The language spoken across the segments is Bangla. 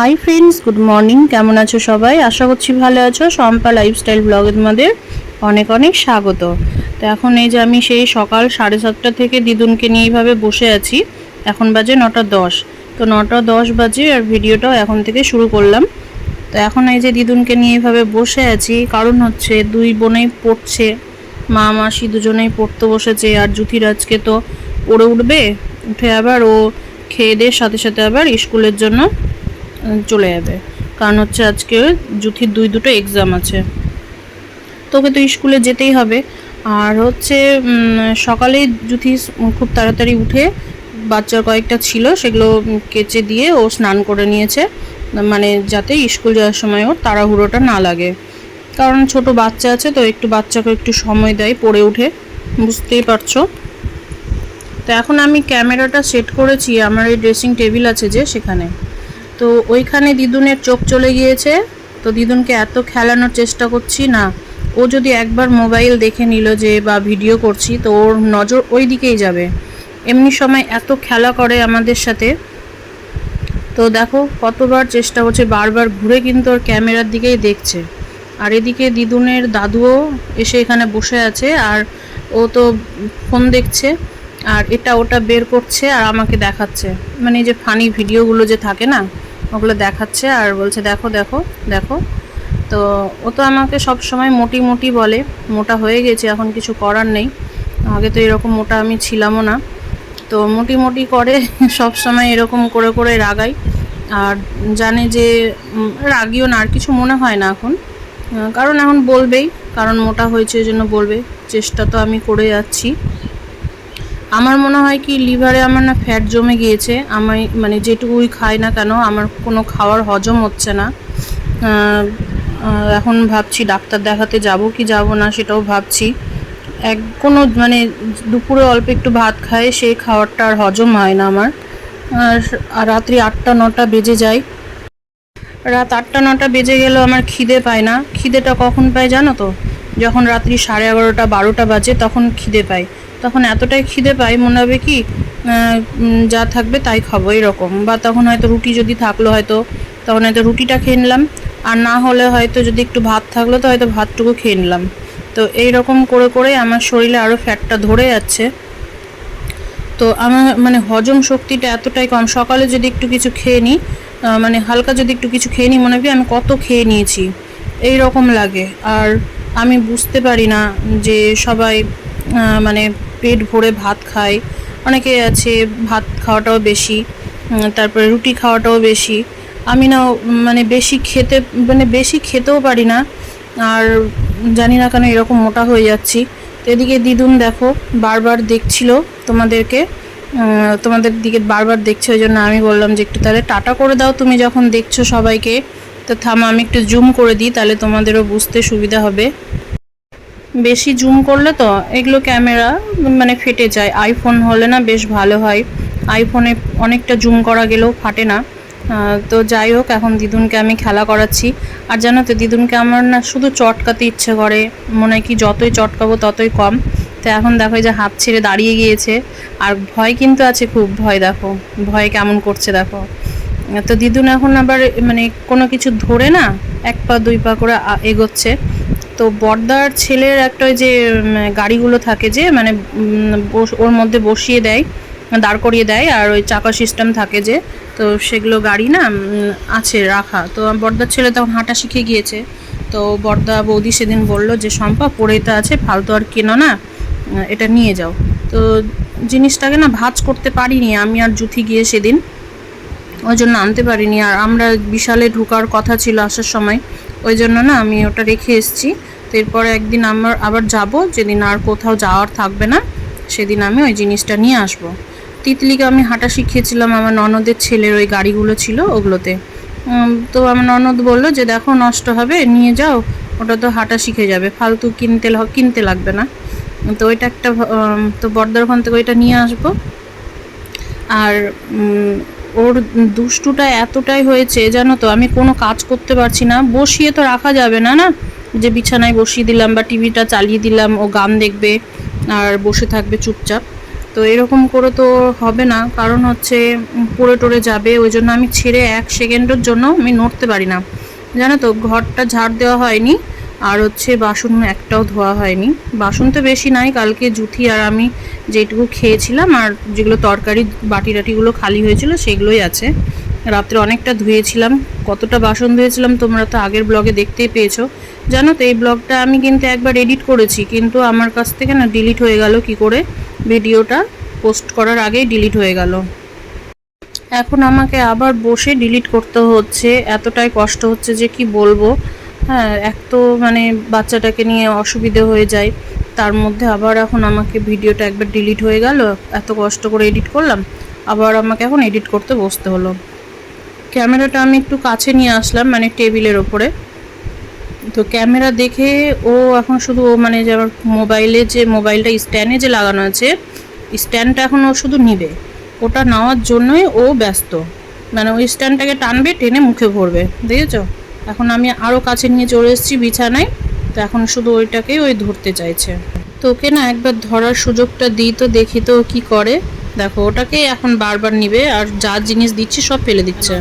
হাই ফ্রেন্ডস গুড মর্নিং কেমন আছো সবাই? আশা করছি ভালো আছো। শম্পা লাইফস্টাইল ব্লগে তোমাদের অনেক অনেক স্বাগত। তো এখন এই যে আমি সেই সকাল সাড়ে সাতটা থেকে দিদুনকে নিয়ে এইভাবে বসে আছি। এখন বাজে নটা দশ। তো নটা দশ বাজে আর ভিডিওটাও এখন থেকে শুরু করলাম। তো এখন এই যে দিদুনকে নিয়ে এইভাবে বসে আছি, কারণ হচ্ছে দুই বোনেই পড়ছে। মা, মাসি দুজনেই পড়তে বসেছে। আর জুথির আজকে তো পড়ে উঠবে। উঠে আবার ও খেয়ে দিয়ে সাথে সাথে আবার স্কুলের জন্য চলে যাবে। কারণ হচ্ছে আজকে জুথির দুই দুটো এক্সাম আছে। তোকে তো স্কুলে যেতেই হবে। আর হচ্ছে সকালে জুথি খুব তাড়াতাড়ি উঠে বাচ্চার কয়েকটা ছিল, সেগুলো কেচে দিয়ে ও স্নান করে নিয়েছে। মানে যাতে স্কুল যাওয়ার সময় ওর তাড়াহুড়োটা না লাগে। কারণ ছোট বাচ্চা আছে, তো একটু বাচ্চাকে একটু সময় দেয়, পড়ে উঠে। বুঝতেই পারছ? তো এখন আমি ক্যামেরাটা সেট করেছি, আমার এই ড্রেসিং টেবিল আছে যে সেখানে। তো ওইখানে দিদুনের চোখ চলে গিয়েছে। তো দিদুনকে এত খেলানোর চেষ্টা করছি না। ও যদি একবার মোবাইল দেখে নিল যে, বা ভিডিও করছি, তো ওর নজর ওই দিকেই যাবে। এমনি সময় এত খেলা করে আমাদের সাথে। তো দেখো, কতবার চেষ্টা করছে, বারবার ঘুরে কিন্তু ওর ক্যামেরার দিকেই দেখছে। আর এদিকে দিদুনের দাদুও এসে এখানে বসে আছে, আর ও তো ফোন দেখছে, আর এটা ওটা বের করছে, আর আমাকে দেখাচ্ছে। মানে যে ফানি ভিডিওগুলো যে থাকে না ওগুলো দেখাচ্ছে আর বলছে, দেখো দেখো দেখো। তো ও তো আমাকে সব সময় মোটি মোটি বলে, মোটা হয়ে গেছে, এখন কিছু করার নেই। আগে তো এরকম মোটা আমি ছিলামও না। তো মোটি মোটি করে সব সময় এরকম করে করে রাগাই। আর জানে যে রাগিও না, আর কিছু মনে হয় না এখন। কারণ এখন বলবেই, কারণ মোটা হয়েছে জন্য বলবে। চেষ্টা তো আমি করে যাচ্ছি। আমার মনে হয় কি, লিভারে আমার না ফ্যাট জমে গিয়েছে। আমি মানে যেটুকুই খাই না কেন, আমার কোনো খাওয়ার হজম হচ্ছে না। এখন ভাবছি ডাক্তার দেখাতে যাব কি যাব না সেটাও ভাবছি। এক, কোনো মানে দুপুরে অল্প একটু ভাত খায়, সেই খাওয়ারটা আর হজম হয় না আমার। আর আর রাত্রি আটটা, নটা বেজে যায়। রাত আটটা, নটা বেজে গেলেও আমার খিদে পায় না। খিদেটা কখন পায় জানো তো? যখন রাত্রি সাড়ে এগারোটা, বারোটা বাজে, তখন খিদে পায়। তখন এতটাই খিদে পাই মনে হবে কি যা থাকবে তাই খাব, এরকম। বা তখন হয়তো রুটি যদি থাকল হয়তো, তখন হয়তো রুটিটা খেয়ে নিলাম। আর না হলে হয়তো যদি একটু ভাত থাকল তো হয়তো ভাতটুকু খেয়ে নিলাম। তো এই রকম করে করে আমার শরীরে আরও ফ্যাটটা ধরে যাচ্ছে। তো আমার মানে হজম শক্তিটা এতটাই কম। সকালে যদি একটু কিছু খেয়ে নিই মানে হালকা যদি একটু কিছু খেয়ে নিই, মনে হয় আমি কত খেয়ে নিয়েছি। এই রকম লাগে। আর আমি বুঝতে পারি না যে সবাই মানে পেট ভরে ভাত খায়। অনেকে আছে, ভাত খাওয়াটাও বেশি তারপরে রুটি খাওয়াটাও বেশি। আমি না মানে বেশি খেতে মানে বেশি খেতেও পারি না, আর জানি না কেন এরকম মোটা হয়ে যাচ্ছি। তো এদিকে দিদুন দেখো, বারবার দেখছিল তোমাদেরকে তোমাদের দিকে বারবার দেখছে, ওই জন্য আমি বললাম যে একটু তাহলে টাটা করে দাও তুমি যখন দেখছ সবাইকে। তো থামা, আমি একটু জুম করে দিই, তাহলে তোমাদেরও বুঝতে সুবিধা হবে। বেশি জুম করলে তো এগুলো ক্যামেরা মানে ফেটে যায়। আইফোন হলে না বেশ ভালো হয়। আইফোনে অনেকটা জুম করা গেলেও ফাটে না। তো যাই হোক, এখন দিদুনকে আমি খেলা করাচ্ছি। আর জানো তো, দিদুনকে আমার না শুধু চটকাতে ইচ্ছে করে। মনে হয় কি যতই চটকাবো ততই কম। তো এখন দেখো যে হাত ছেড়ে দাঁড়িয়ে গিয়েছে। আর ভয় কিন্তু আছে খুব। ভয় দেখো, ভয় কেমন করছে দেখো। তো দিদুন এখন আবার মানে কোনো কিছু ধরে না এক পা দুই পা করে এগোচ্ছে। তো বর্দার ছেলের একটা যে গাড়িগুলো থাকে যে মানে ওর মধ্যে বসিয়ে দেয়, দাঁড় করিয়ে দেয়, আর ওই চাকা সিস্টেম থাকে যে, তো সেগুলো গাড়ি না আছে, রাখা। তো বর্দার ছেলে তখন হাঁটা শিখে গিয়েছে। তো বর্দা বৌদি সেদিন বলল যে, শম্পা, পড়ে তো আছে, ফালতু আর কেনো না এটা নিয়ে যাও। তো জিনিসটাকে না ভাঁজ করতে পারিনি আমি আর জুথি গিয়ে সেদিন। ওই জন্য আনতে পারিনি। আর আমরা বিশালে ঢোকার কথা ছিল আসার সময়। ওই জন্য না আমি ওটা রেখে এসেছি। তো এরপরে একদিন আমার আবার যাব, যেদিন আর কোথাও যাওয়ার থাকবে না, সেদিন আমি ওই জিনিসটা নিয়ে আসব। তিতলিকে আমি হাঁটা শিখিয়েছিলাম, আমার ননদের ছেলের ওই গাড়িগুলো ছিল ওগুলোতে। তো আমার ননদ বলল যে, দেখো, নষ্ট হবে, নিয়ে যাও, ওটা তো হাঁটা শিখে যাবে, ফালতু কিনতে কিনতে লাগবে না। তো ওইটা একটা তো বর্দার ওখান থেকে ওইটা নিয়ে আসব। আর ওর দুষ্টুটা এতটাই হয়েছে, জানো তো, আমি কোনো কাজ করতে পারছি না। বসিয়ে তো রাখা যাবে না না? যে বিছানায় বসিয়ে দিলাম বা টিভিটা চালিয়ে দিলাম, ও গান দেখবে আর বসে থাকবে চুপচাপ। তো এরকম করে তো হবে না, কারণ হচ্ছে পড়ে টরে যাবে, ওই জন্য আমি ছেড়ে এক সেকেন্ডের জন্য আমি নড়তে পারি না। জানো তো, ঘরটা ঝাড় দেওয়া হয়নি। আর হচ্ছে বাসন একটাও ধোয়া হয়নি। বাসন তো বেশি নাই, কালকে জুথি আর আমি যেটুকু খেয়েছিলাম আর যেগুলো তরকারি বাটি টাটিগুলো খালি হয়েছিল সেগুলোই আছে। রাত্রে অনেকটা ধুয়েছিলাম। কতটা বাসন ধুয়েছিলাম তোমরা তো আগের ব্লগে দেখতেই পেয়েছ। জানো তো, এই ব্লগটা আমি কিন্তু একবার এডিট করেছি, কিন্তু আমার কাছ থেকে না ডিলিট হয়ে গেল কি করে? ভিডিওটা পোস্ট করার আগেই ডিলিট হয়ে গেল। এখন আমাকে আবার বসে ডিলিট করতে হচ্ছে। এতটাই কষ্ট হচ্ছে যে কি বলব? হ্যাঁ এক তো মানে বাচ্চাটাকে নিয়ে অসুবিধে হয়ে যায়। তার মধ্যে আবার এখন আমাকে ভিডিওটা একবার ডিলিট হয়ে গেল, এত কষ্ট করে এডিট করলাম, আবার আমাকে এখন এডিট করতে বসতে হলো। ক্যামেরাটা আমি একটু কাছে নিয়ে আসলাম মানে টেবিলের ওপরে। তো ক্যামেরা দেখে ও এখন শুধু, ও মানে যে আমার মোবাইলে যে, মোবাইলটা স্ট্যান্ডে যে লাগানো আছে, স্ট্যান্ডটা এখন ও শুধু নিবে। ওটা নেওয়ার জন্যই ও ব্যস্ত। মানে ওই স্ট্যান্ডটাকে টানবে, টেনে মুখে ভরবে, দেখেছ? এখন আমি আরও কাছে নিয়ে চলে এসেছি বিছানায়। তো এখন শুধু ওইটাকেই ওই ধরতে চাইছে। তো ওকে না একবার ধরার সুযোগটা দিই তো, দেখি তো কি করে। দেখো ওটাকেই এখন বারবার নিবে আর যা জিনিস দিচ্ছি সব ফেলে দিচ্ছে।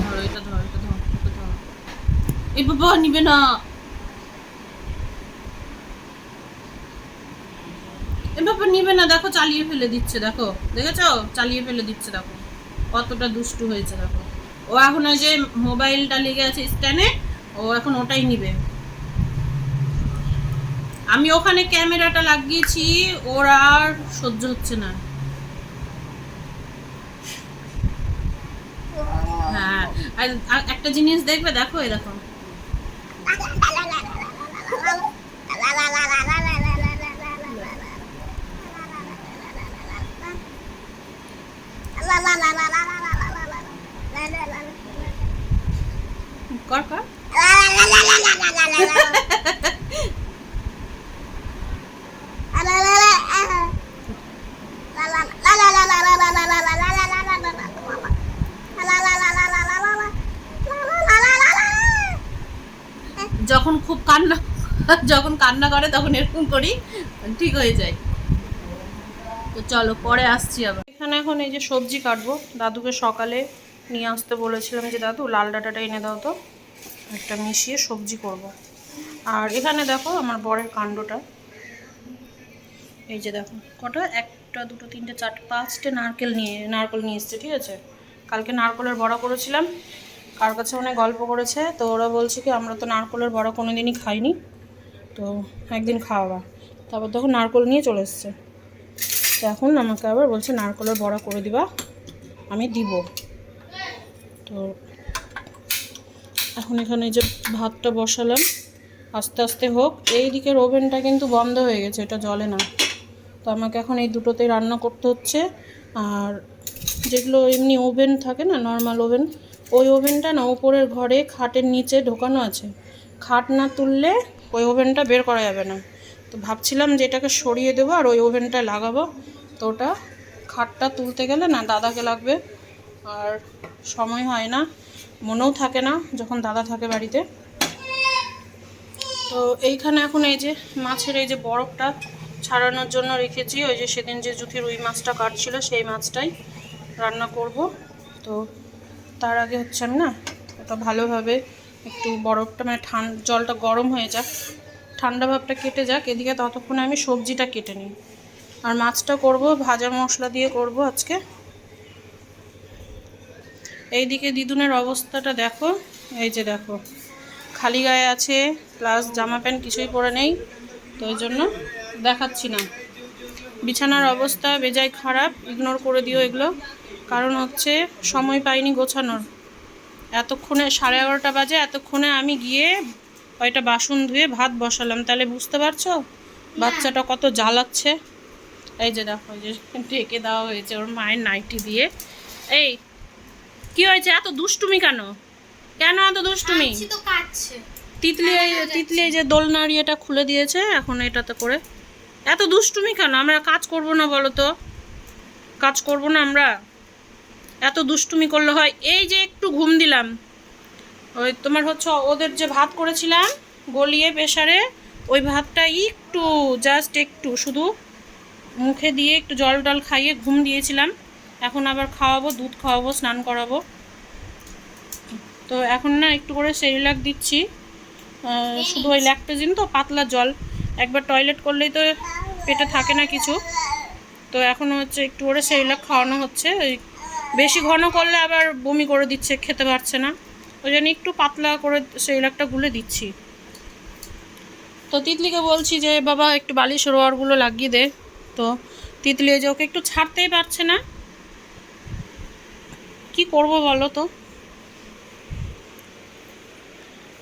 বাবা, নিবে না। নিবে না। দেখো, চালিয়ে ফেলে দিচ্ছে, দেখো। দেখেছ? চালিয়ে ফেলে দিচ্ছে, দেখো। কতটা দুষ্টু হয়েছে, দেখো। ও এখন ওই যে মোবাইলটা লেগে আছে স্ট্যান্ডে ও এখন ওটাই নিবে। আমি ওখানে ক্যামেরাটা লাগিয়েছি, ওর আর সহ্য হচ্ছে না। হ্যাঁ আর একটা জিনিস দেখবে, দেখো এ দেখো। যখন খুব কান্না, যখন কান্না করে তখন এরকম করি, ঠিক হয়ে যায়। তো চলো, পরে আসছি আবার। এখানে এখন এই যে সবজি কাটবো। দাদুকে সকালে নিয়ে আসতে বলেছিলাম যে, দাদু, লাল ডাঁটাটা এনে দাও তো। একটা মিশিয়ে সবজি করব। আর এখানে দেখো আমার বরের কাণ্ডটা। এই যে দেখো, কটা? একটা, দুটো, তিনটে, চারটে, পাঁচটে নারকেল নিয়ে নারকেল নিয়ে এসছে, ঠিক আছে? কালকে নারকেলের বড়া করেছিলাম। কার কাছে অনেক গল্প করেছে, তো ওরা বলছে কি, আমরা তো নারকেলের বড়া কোনো দিনই খাইনি। তো একদিন খাওয়া তারপর তখন নারকেল নিয়ে চলে এসছে। তো এখন আমাকে আবার বলছে, নারকেলের বড়া করে দিবা, আমি দিব। তো এখন এখানে যে ভাতটা বসালাম, আস্তে আস্তে হোক, এই দিকের ওভেনটা কিন্তু বন্ধ হয়ে গেছে, এটা জলে না। তো আমাকে এখন এই দুটোতেই রান্না করতে হচ্ছে। আর যেগুলো এমনি ওভেন থাকে না, নর্মাল ওভেন ওই ওভেনটা না, ওপরের ঘরে খাটের নিচে ঢোকানো আছে। খাট না তুললে ওই ওভেনটা বের করা যাবে না। তো ভাবছিলাম যে এটাকে সরিয়ে দেবো আর ওই ওভেনটা লাগাবো। তো ওটা খাটটা তুলতে গেলে না, দাদাকে লাগবে। আর সময় হয় না, মনেও থাকে না যখন দাদা থাকে বাড়িতে। তো এইখানে এখন এই যে মাছের এই যে বরফটা ছাড়ানোর জন্য রেখেছি, ওই যে সেদিন যে জুথি রুই মাছটা কাটছিল সেই মাছটাই রান্না করব। তো তার আগে হচ্ছে আমি না ওটা ভালোভাবে একটু বরফটা মানে ঠান্ডা জলটা গরম হয়ে যাক। ঠান্ডা ভাবটা কেটে যাক, এদিকে ততক্ষণে আমি সবজিটা কেটে নিই। আর মাছটা করব, ভাজা মশলা দিয়ে করব আজকে। এইদিকে দিদুনের অবস্থাটা দেখো, এই যে দেখো। খালি গায়ে আছে প্লাস জামা প্যান্ট কিছুই পরে নেই, তো ওই জন্য দেখাচ্ছি না। বিছানার অবস্থা বেজায় খারাপ ইগনোর করে দিও এগুলো। কারণ হচ্ছে সময় পাইনি গোছানোর। এতক্ষণে সাড়ে এগারোটা বাজে এতক্ষণে আমি গিয়ে কয়টা বাসন ধুয়ে ভাত বসালাম। তাহলে বুঝতে পারছ? বাচ্চাটা কত জ্বালাচ্ছে। এই যে দেখো যে ঢেকে দেওয়া হয়েছে ওর মায়ের নাইটি দিয়ে। এই কি হয়েছে? এত দুষ্টুমি কেন? কেন এত দুষ্টুমি? কাটছি তো কাটছে তিতলি এই- তিতলি এই যে দোলনার ইয়েটা খুলে দিয়েছে এখন এটাতে করে এত দুষ্টুমি কেন? আমরা কাজ করব না বলো তো কাজ করব না আমরা? এত দুষ্টুমি করলে হয়। এই যে একটু ঘুম দিলাম। ওই তোমার হচ্ছে ওদের যে ভাত করেছিলাম গলিয়ে প্রেসারে ওই ভাতটা একটু জাস্ট একটু শুধু মুখে দিয়ে একটু জল টল খাইয়ে ঘুম দিয়েছিলাম। এখন আবার খাওয়াবো দুধ খাওয়াবো স্নান করাবো। তো এখন না একটু করে সেরিলাক দিচ্ছি। শুধু ওই ল্যাকটোজিন তো পাতলা জল। একবার টয়লেট করলেই তো পেটে থাকে না কিছু। তো এখন হচ্ছে একটু করে সেরিলাক খাওয়ানো হচ্ছে। ওই বেশি ঘন করলে আবার বমি করে দিচ্ছে, খেতে পারছে না। ওই জন্য একটু পাতলা করে সেরিলাকটা গুলে দিচ্ছি। তো তিতলিকে বলছি যে, বাবা, একটু বালিশ রোয়ারগুলো লাগিয়ে দে। তো তিতলি যে ওকে একটু ছাড়তেই পারছে না। কি করব বলো তো?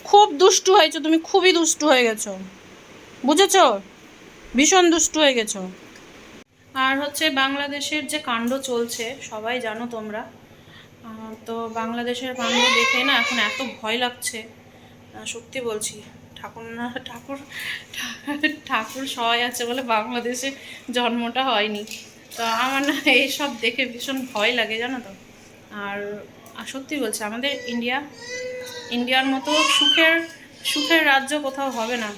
খুব দুষ্টু হয়েছো তুমি, খুবই দুষ্টু হয়ে গেছো। বুঝেছ? ভীষণ দুষ্টু হয়ে গেছো। আর হচ্ছে বাংলাদেশের যে কাণ্ড চলছে, সবাই জানো তোমরা তো বাংলাদেশের কাণ্ড দেখে না এখন এত ভয় লাগছে। সত্যি বলছি, ঠাকুর না, ঠাকুর ঠাকুর সবাই আছে বলে বাংলাদেশে জন্মটা হয়নি। তো আমার না এইসব দেখে ভীষণ ভয় লাগে, জানো তো। আর সত্যি বলছি, আমাদের ইন্ডিয়া, ইন্ডিয়ার মতো সুখের সুখের রাজ্য কোথাও হবে না।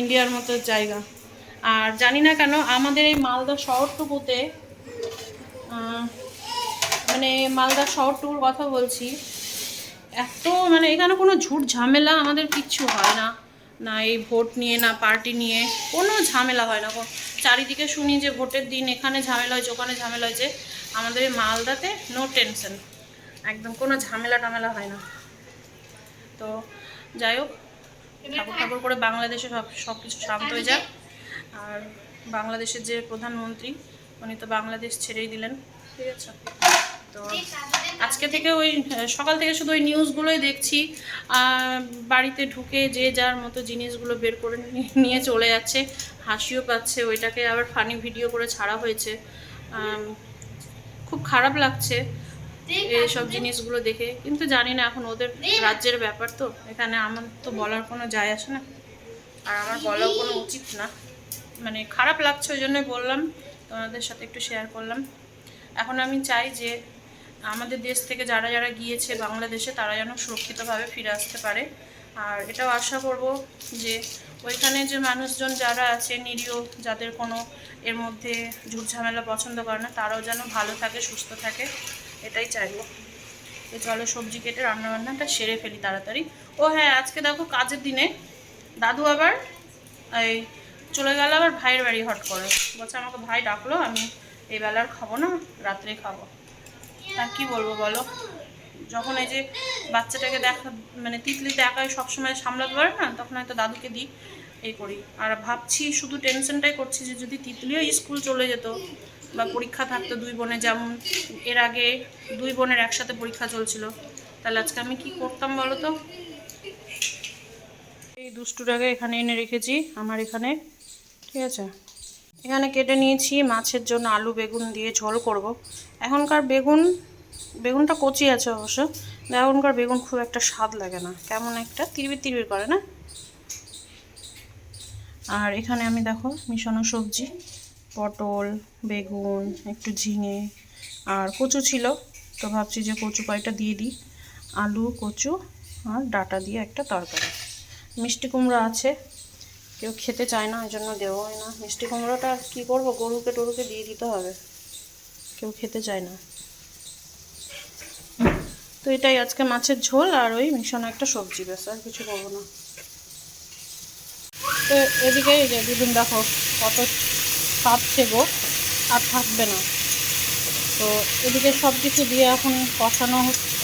ইন্ডিয়ার মতো জায়গা। আর জানি না কেন, আমাদের এই মালদা শহরটুকুতে মানে মালদা শহরটুকুর কথা বলছি, এত মানে এখানে কোনো ঝুট ঝামেলা আমাদের কিচ্ছু হয় না। না এই ভোট নিয়ে, না পার্টি নিয়ে, কোনো ঝামেলা হয় না চারিদিকে শুনি যে ভোটের দিন এখানে ঝামেলা হয়েছে, ওখানে ঝামেলা হয়েছে। আমাদের এই মালদাতে নো টেনশন একদম কোনো ঝামেলা টামেলা হয় না। তো যাই হোক ঠাকুর ঠাকুর করে বাংলাদেশে সব সব কিছু শান্ত হয়ে যাক। আর বাংলাদেশের যে প্রধানমন্ত্রী, উনি তো বাংলাদেশ ছেড়েই দিলেন, ঠিক আছে? তো আজকে থেকে ওই, সকাল থেকে শুধু ওই নিউজগুলোই দেখছি। বাড়িতে ঢুকে যে যার মতো জিনিসগুলো বের করে নিয়ে চলে যাচ্ছে, হাসিও পাচ্ছে, ওইটাকে আবার ফানি ভিডিও করে ছাড়া হয়েছে। খুব খারাপ লাগছে। এইসব জিনিসগুলো দেখে কিন্তু জানি না এখন ওদের রাজ্যের ব্যাপার তো এখানে আমার তো বলার কোনো যায় আসে না। আর আমার বলাও কোনো উচিত না। মানে খারাপ লাগছে ওই জন্যই বললাম তোমাদের সাথে একটু শেয়ার করলাম। এখন আমি চাই যে আমাদের দেশ থেকে যারা যারা গিয়েছে বাংলাদেশে তারা যেন সুরক্ষিতভাবে ফিরে আসতে পারে। আর এটাও আশা করব যে ওইখানে যে মানুষজন যারা আছে নিরীহ যাদের কোনো এর মধ্যে ঝুট ঝামেলা পছন্দ করে না তারাও যেন ভালো থাকে সুস্থ থাকে। এটাই চাইব। তো চলো সবজি কেটে রান্নাবান্নাটা সেরে ফেলি তাড়াতাড়ি। ও হ্যাঁ আজকে দেখো কাজের দিনে দাদু আবার এই চলে গেল আবার ভাইয়ের বাড়ি, হট করে। বলছে আমাকে ভাই ডাকলো, আমি এই বেলার খাব না, রাত্রে খাব। আর কি বলব বলো? যখন এই যে বাচ্চাটাকে দেখা মানে তিতলিতে একাই সবসময় সামলাতে পারে না, তখন হয়তো দাদুকে দিই, এই করি। আর ভাবছি শুধু টেনশনটাই করছি যে যদি তিতলিও স্কুল চলে যেত বা পরীক্ষা থাকতো দুই বোনে, যেমন এর আগে দুই বোনের একসাথে পরীক্ষা চলছিল। তাহলে আজকে আমি কি করতাম বলো তো? এই দুষ্টুটাকে এখানে এনে রেখেছি, আমার এখানে। ঠিক আছে? এখানে কেটে নিয়েছি, মাছের জন্য আলু, বেগুন দিয়ে ঝোল করব। এখনকার বেগুন, বেগুনটা কচি আছে অবশ্য। এখনকার বেগুন খুব একটা স্বাদ লাগে না। কেমন একটা? তিরবির তিরবির করে, না? আর এখানে আমি দেখো মিশানো সবজি। পটল, বেগুন, একটু ঝিঙে আর কচু ছিল। তো ভাবছি যে কচু কয়টা দিয়ে দিই। আলু, কচু আর ডাটা দিয়ে একটা তরকারি। মিষ্টি কুমড়ো আছে। কেউ খেতে চায় না ওই জন্য দেওয়া হয় না। মিষ্টি কুমড়োটা কী করব? গরুকে টরুকে দিয়ে দিতে হবে। কেউ খেতে চায় না। তো এটাই আজকে মাছের ঝোল আর ওই মিশানো একটা সবজি, ব্যাস, আর কিছু করব না। তো এদিকে দুদিন দেখো, কত কাঁপছে গো, আর থাকবে না। তো এদিকে সব কিছু দিয়ে এখন কষানো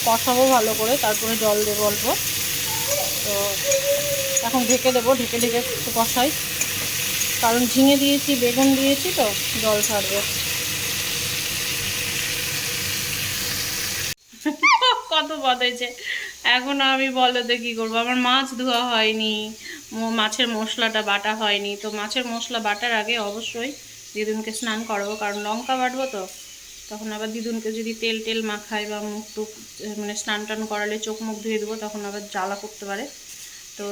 কষাবো ভালো করে, তারপরে জল দেবো অল্প। তো এখন ঢেকে দেবো, ঢেকে ঢেকে একটু কষাই। কারণ ঝিঙে দিয়েছি, বেগুন দিয়েছি তো, জল ছাড়বে। কত বদেছে। এখন আমি বলো তো কী করব? আমার মাছ ধোয়া হয়নি মাছের মশলাটা বাটা হয়নি। তো মাছের মশলা বাটার আগে অবশ্যই দিদুনকে স্নান করাবো কারণ লঙ্কা বাটবো তো। তখন আবার দিদুনকে যদি তেল টেল মাখাই বা মুখ টুক মানে স্নান টান করালে চোখ মুখ ধুয়ে দেবো তখন আবার জ্বালা করতে পারে। তো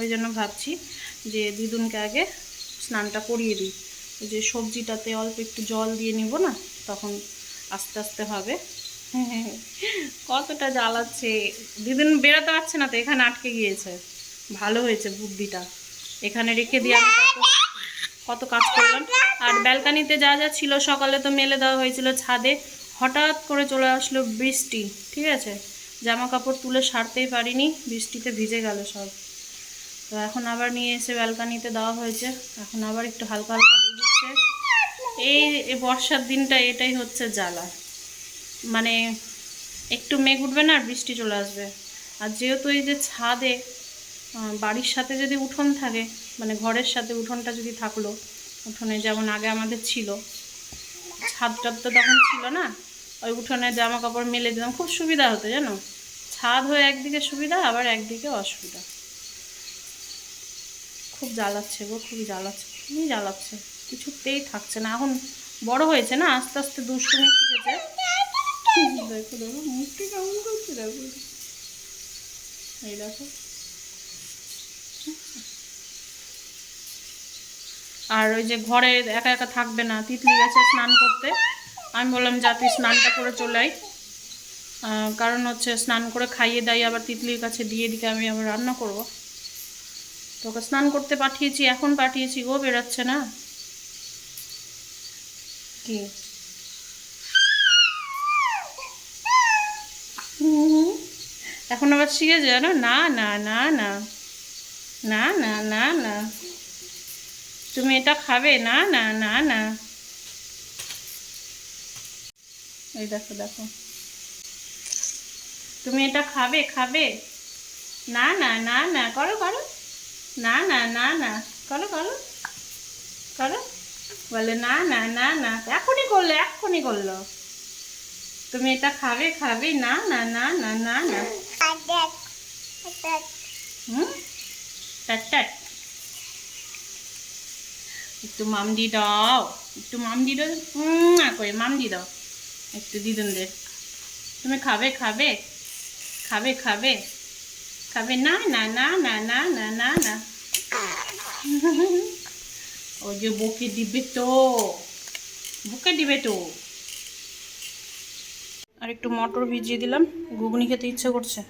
ওই জন্য ভাবছি যে দিদুনকে আগে স্নানটা করিয়ে দিই। যে সবজিটাতে অল্প একটু জল দিয়ে নিব না তখন আস্তে আস্তে হবে। কতটা জ্বালাচ্ছে। দিদিন বেরোতে পারছে না তো এখানে আটকে গিয়েছে। ভালো হয়েছে বুদ্ধিটা। এখানে রেখে দিয়ে আমি কত কাজ করলাম। আর ব্যালকানিতে যা যা ছিল সকালে তো মেলে দেওয়া হয়েছিল ছাদে। হঠাৎ করে চলে আসলো বৃষ্টি, ঠিক আছে? জামা কাপড় তুলে সারতেই পারিনি, বৃষ্টিতে ভিজে গেল সব। তো এখন আবার নিয়ে এসে ব্যালকানিতে দেওয়া হয়েছে। এখন আবার একটু হালকা হালকা বুঝছে এই বর্ষার দিনটা এটাই হচ্ছে জ্বালা। মানে একটু মেঘ উঠবে না আর বৃষ্টি চলে আসবে। আর যেহেতু এই যে ছাদে বাড়ির সাথে যদি উঠোন থাকে মানে ঘরের সাথে উঠোনটা যদি থাকল, উঠোনে যেমন আগে আমাদের ছিল, ছাদটা তো তখন ছিল না, ওই উঠোনে জামা কাপড় মেলে দিলাম খুব সুবিধা হতো জানো? ছাদ হয়ে একদিকে সুবিধা, আবার একদিকে অসুবিধা। খুব জ্বালাচ্ছে গো, খুবই জ্বালাচ্ছে খুবই জ্বালাচ্ছে, কিছুতেই থাকছে না। এখন বড় হয়েছে না, আস্তে আস্তে দুষ্টুমি শিখেছে। দেখো দেখো, মুখটি কেমন করছে, দেখো। এই দেখো। আর ওই যে ঘরে একা একা থাকবে না তিতলি গেছে স্নান করতে। আমি বললাম যা তুই স্নানটা করে চলে আয়। কারণ হচ্ছে স্নান করে খাইয়ে দাই আবার তিতলির কাছে দিয়ে দিকে আমি আবার রান্না করব। তোকে স্নান করতে পাঠিয়েছি এখন পাঠিয়েছি গো বেরোচ্ছে না। কি? এখন আবার শিখে জানো? না না না না। না না না না। তুমি এটা খাবে না না না না এই দেখো দেখো তুমি এটা খাবে খাবে না না না না করো করো না না না না করো করো করো বলে না না না না এখনই করল এক্ষুনি করল তুমি এটা খাবে খাবে না না না না না না হুম টাট টাট একটু মামদি দাও। একটু মামদি দাও না করে মামদি দাও। একটু দিদুনদের তুমি খাবে খাবে। খাবে খাবে। খাবে, না না না না না না না না। ওই যে বকে দিবে তো। বুকে দিবে তো। আর একটু মটর ভিজিয়ে দিলাম। ঘুগনি খেতে ইচ্ছে করছে।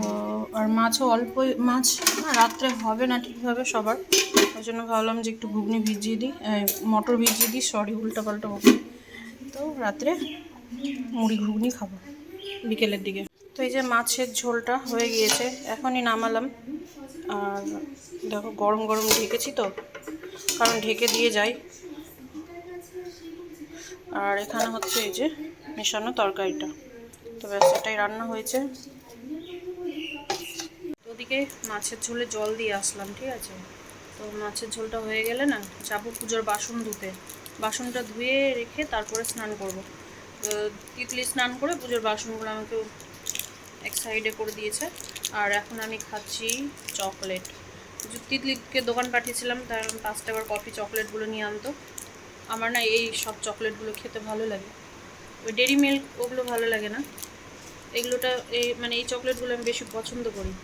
তো আর মাছও অল্প মাছ না রাত্রে হবে না ঠিকভাবে সবার। ওই জন্য ভাবলাম যে একটু ঘুগনি ভিজিয়ে দিই মটর ভিজিয়ে দিই, সরি উল্টা পাল্টা বকি তো রাত্রে মুড়ি ঘুগনি খাব বিকেলের দিকে। তো এই যে মাছের ঝোলটা হয়ে গিয়েছে, এখনই নামালাম। আর দেখো, গরম গরম ঢেকেছি তো, কারণ ঢেকে দিয়ে যাই। আর এখানে হচ্ছে এই যে মেশানো তরকারিটা। তো ব্যাস, এটাই রান্না হয়েছে। ওদিকে মাছের ঝোলে জল দিয়ে আসলাম, ঠিক আছে? তো মাছের ঝোলটা হয়ে গেলে না, যাব পুজোর বাসন ধুতে। বাসনটা ধুয়ে রেখে তারপরে স্নান করব। তিতলি স্নান করে পুজোর বাসনগুলো আমাকে এক সাইডে করে দিয়েছে। আর এখন আমি খাচ্ছি চকলেট। তিতলিকে দোকান পাঠিয়েছিলাম, তার পাঁচ টাকার কফি চকলেটগুলো নিয়ে আনতো। আমার না এই সব চকলেটগুলো খেতে ভালো লাগে। ওই ডেরি মিল্ক ওগুলো ভালো লাগে না। এগুলোটা এই মানে এই চকলেটগুলো আমি বেশি পছন্দ করি।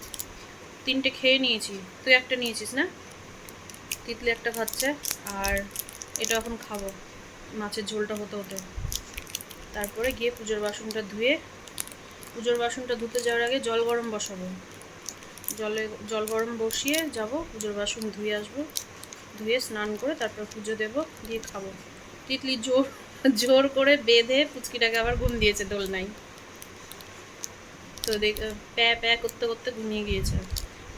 তিনটে খেয়ে নিয়েছি। তুই একটা নিয়েছিস না? তিতলি একটা খাচ্ছে আর এটা এখন খাব। মাছের ঝোলটা হতে হতে। তারপরে গিয়ে পুজোর বাসনটা ধুয়ে, পুজোর বাসনটা ধুতে যাওয়ার আগে জল গরম বসাবো। জলে, জল গরম বসিয়ে যাব, পুজোর বাসন ধুয়ে আসব। ধুয়ে স্নান করে তারপর পুজো দেব, দিয়ে খাব। তিতলি জোর জোর করে বেঁধে পুচকিটাকে আবার ঘুম দিয়েছে দোলনায়। তো দেখ, প্যা প্যা করতে করতে ঘুমিয়ে গিয়েছে।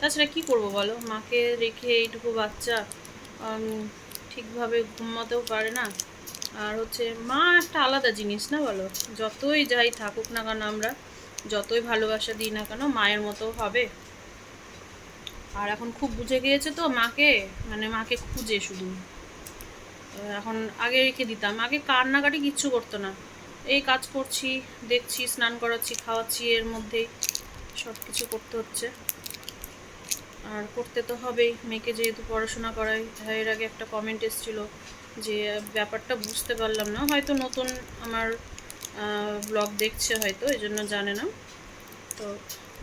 তাছাড়া কি করব বলো? মাকে রেখে এইটুকু বাচ্চা ঠিকভাবে ঘুমাতেও পারে না। আর হচ্ছে মা একটা আলাদা জিনিস না বলো? যতই যাই থাকুক না কেন আমরা, যতই ভালোবাসা দিই না কেন মায়ের মতো হবে। আর এখন খুব বুঝে গিয়েছে তো মাকে মানে মাকে খুঁজে শুধু। এখন আগে রেখে দিতাম। আগে কান্নাকাটি কিচ্ছু করতো না। এই কাজ করছি, দেখছি, স্নান করাচ্ছি, খাওয়াচ্ছি এর মধ্যেই। সব কিছু করতে হচ্ছে। আর করতে তো হবেই। মেয়েকে যেহেতু পড়াশোনা করাই এর আগে একটা কমেন্ট এসেছিল যে, ব্যাপারটা বুঝতে পারলাম না। হয়তো নতুন আমার ব্লগ দেখছে হয়তো এই জন্য জানে না। তো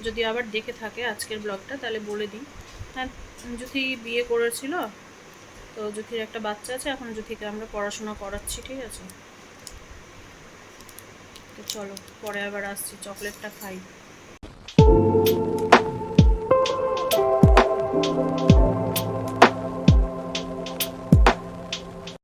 যদি আবার দেখে থাকে আজকের ব্লগটা তাহলে বলে দিই। হ্যাঁ যুথি বিয়ে করেছিল। তো যুথির একটা বাচ্চা আছে, এখন যুথিকে আমরা পড়াশোনা করাচ্ছি, ঠিক আছে? তো চলো, পরে আবার আসছি, চকলেটটা খাই।